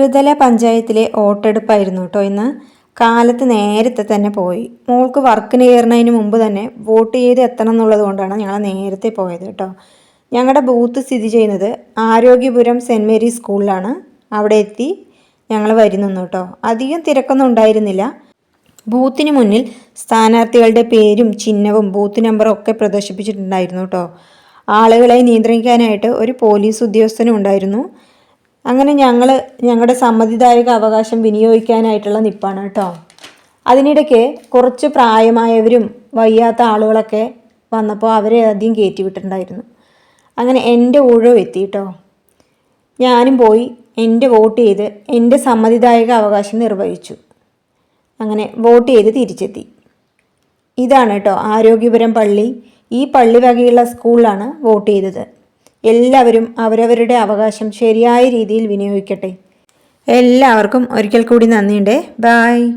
ത്രിതല പഞ്ചായത്തിലെ വോട്ടെടുപ്പായിരുന്നു കേട്ടോ ഇന്ന്. കാലത്ത് നേരത്തെ തന്നെ പോയി. മോൾക്ക് വർക്കിന് കയറുന്നതിന് മുമ്പ് തന്നെ വോട്ട് ചെയ്ത് എത്തണം എന്നുള്ളത് കൊണ്ടാണ് ഞങ്ങൾ നേരത്തെ പോയത് കേട്ടോ ഞങ്ങളുടെ ബൂത്ത് സ്ഥിതി ചെയ്യുന്നത് ആരോഗ്യപുരം സെന്റ് മേരീസ് സ്കൂളിലാണ്. അവിടെ എത്തി ഞങ്ങൾ വരുന്നു കേട്ടോ അധികം തിരക്കൊന്നും ഉണ്ടായിരുന്നില്ല. ബൂത്തിന് മുന്നിൽ സ്ഥാനാർത്ഥികളുടെ പേരും ചിഹ്നവും ബൂത്ത് നമ്പറും ഒക്കെ പ്രദർശിപ്പിച്ചിട്ടുണ്ടായിരുന്നു കേട്ടോ ആളുകളെ നിയന്ത്രിക്കാനായിട്ട് ഒരു പോലീസ് ഉദ്യോഗസ്ഥനും ഉണ്ടായിരുന്നു. അങ്ങനെ ഞങ്ങൾ ഞങ്ങളുടെ സമ്മതിദായക അവകാശം വിനിയോഗിക്കാനായിട്ടുള്ള നിപ്പാണ് കേട്ടോ. അതിനിടയ്ക്ക് കുറച്ച് പ്രായമായവരും വയ്യാത്ത ആളുകളൊക്കെ വന്നപ്പോൾ അവരെ ആദ്യം കയറ്റി വിട്ടിട്ടുണ്ടായിരുന്നു. അങ്ങനെ എന്റെ ഊഴോ എത്തി കേട്ടോ. ഞാനും പോയി എന്റെ വോട്ട് ചെയ്ത് എന്റെ സമ്മതിദായക അവകാശം നിർവഹിച്ചു. അങ്ങനെ വോട്ട് ചെയ്ത് തിരിച്ചെത്തി. ഇതാണ് കേട്ടോ ആരോഗ്യപുരം പള്ളി. ഈ പള്ളി വകയുള്ള സ്കൂളിലാണ് വോട്ട് ചെയ്തത്. എല്ലാവരും അവരവരുടെ അവകാശം ശരിയായ രീതിയിൽ വിനിയോഗിക്കട്ടെ. എല്ലാവർക്കും ഒരിക്കൽ കൂടി നന്ദിയുണ്ട്. ബായ്